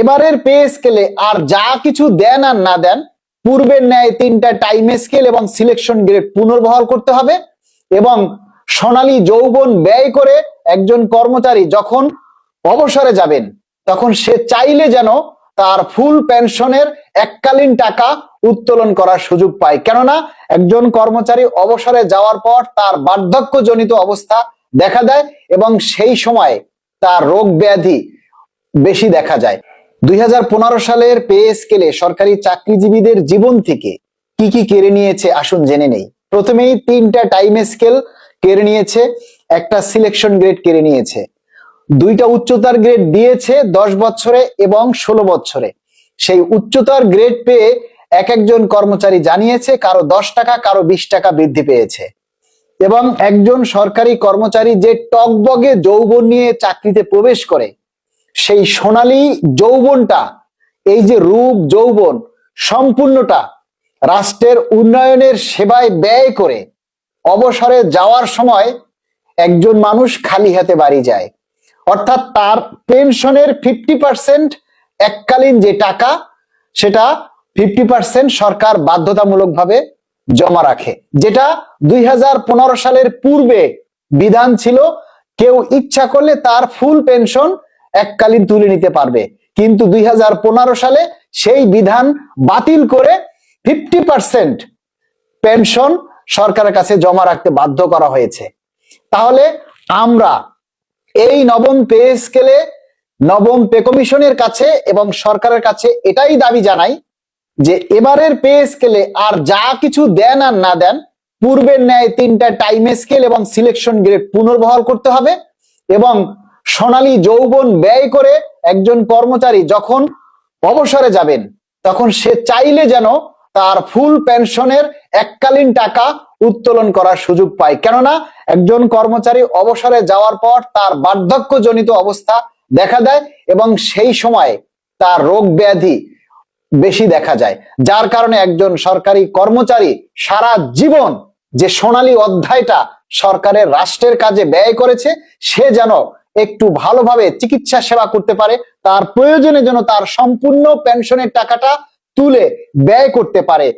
এবারের পে স্কেলে আর যা কিছু দেন আর না দেন, পূর্বের ন্যায় তিনটা টাইম স্কেল এবং সিলেকশন গ্রেড পুনর্বহাল করতে হবে এবং সোনালী যৌবন ব্যয় করে একজন কর্মচারী যখন অবসরে যাবেন, তখন সে চাইলে যেন তার ফুল পেনশনের এককালীন টাকা উত্তোলন করার সুযোগ পায়। কেননা একজন কর্মচারী অবসরে যাওয়ার পর তার বার্ধক্যজনিত অবস্থা দেখা দেয় এবং সেই সময় তার রোগ ব্যাধি বেশি দেখা যায়। দুই হাজার পনেরো সালের পে স্কেলে সরকারি চাকরিজীবীদের জীবন থেকে কি কি কেড়ে নিয়েছে আসুন জেনে নেই। প্রথমেই তিনটা টাইম স্কেল কেড়ে নিয়েছে, একটা সিলেকশন গ্রেড কেড়ে নিয়েছে। দুইটা উচ্চতার গ্রেড দিয়েছে দশ বছরে এবং ষোলো বছরে। সেই উচ্চতার গ্রেড পেয়ে এক একজন কর্মচারী জানিয়েছে কারও দশ টাকা, কারও বিশ টাকা বৃদ্ধি পেয়েছে। এবং একজন সরকারি কর্মচারী যে টকবগে যৌবন নিয়ে চাকরিতে প্রবেশ করে সেই সোনালী যৌবনটা, এই যে রূপ যৌবন সম্পূর্ণটা রাষ্ট্রের উন্নয়নের সেবায় ব্যয় করে অবসরে যাওয়ার সময় একজন মানুষ খালি হাতে বাড়ি যায়। অর্থাৎ তার পেনশনের ফিফটি পার্সেন্ট এককালীন যে টাকা, সেটা ফিফটি পার্সেন্ট সরকার বাধ্যতামূলকভাবে জমা রাখে। যেটা দুই হাজার পনেরো সালের পূর্বে বিধান ছিল, কেউ ইচ্ছা করলে তার ফুল পেনশন এককালীন তুলে নিতে পারবে। কিন্তু দুই হাজার পনেরো সালে সেই বিধান বাতিল করে ফিফটি পার্সেন্ট পেনশন সরকারের কাছে জমা রাখতে বাধ্য করা হয়েছে। তাহলে আমরা এই নবম পে স্কেলে নবম পে কমিশনের কাছে এবং সরকারের কাছে এটাই দাবি জানাই যে এবারের পে স্কেলে আর যা কিছু দেন আর না দেন, পূর্বের ন্যায় তিনটা টাইম স্কেল এবং সিলেকশন গ্রেড পুনর্বহাল করতে হবে এবং সোনালী যৌবন ব্যয় করে একজন কর্মচারী যখন অবসরে যাবেন, তখন সে চাইলে যেন তার ফুল পেনশনের এককালীন টাকা উত্তোলন করার সুযোগ পায়। কেননা একজন কর্মচারী অবসরে যাওয়ার পর তার বার্ধক্যজনিত অবস্থা দেখা দেয় এবং সেই সময় তার রোগ ব্যাধি বেশি দেখা যায়। যার কারণে একজন সরকারি কর্মচারী সারা জীবন যে সোনালী অধ্যায়টা সরকারের রাষ্ট্রের কাজে ব্যয় করেছে, সে যেন একটু ভালোভাবে চিকিৎসা সেবা করতে পারে, তার প্রয়োজনে যেন তার সম্পূর্ণ পেনশনের টাকাটা তুলে ব্যয় করতে পারে।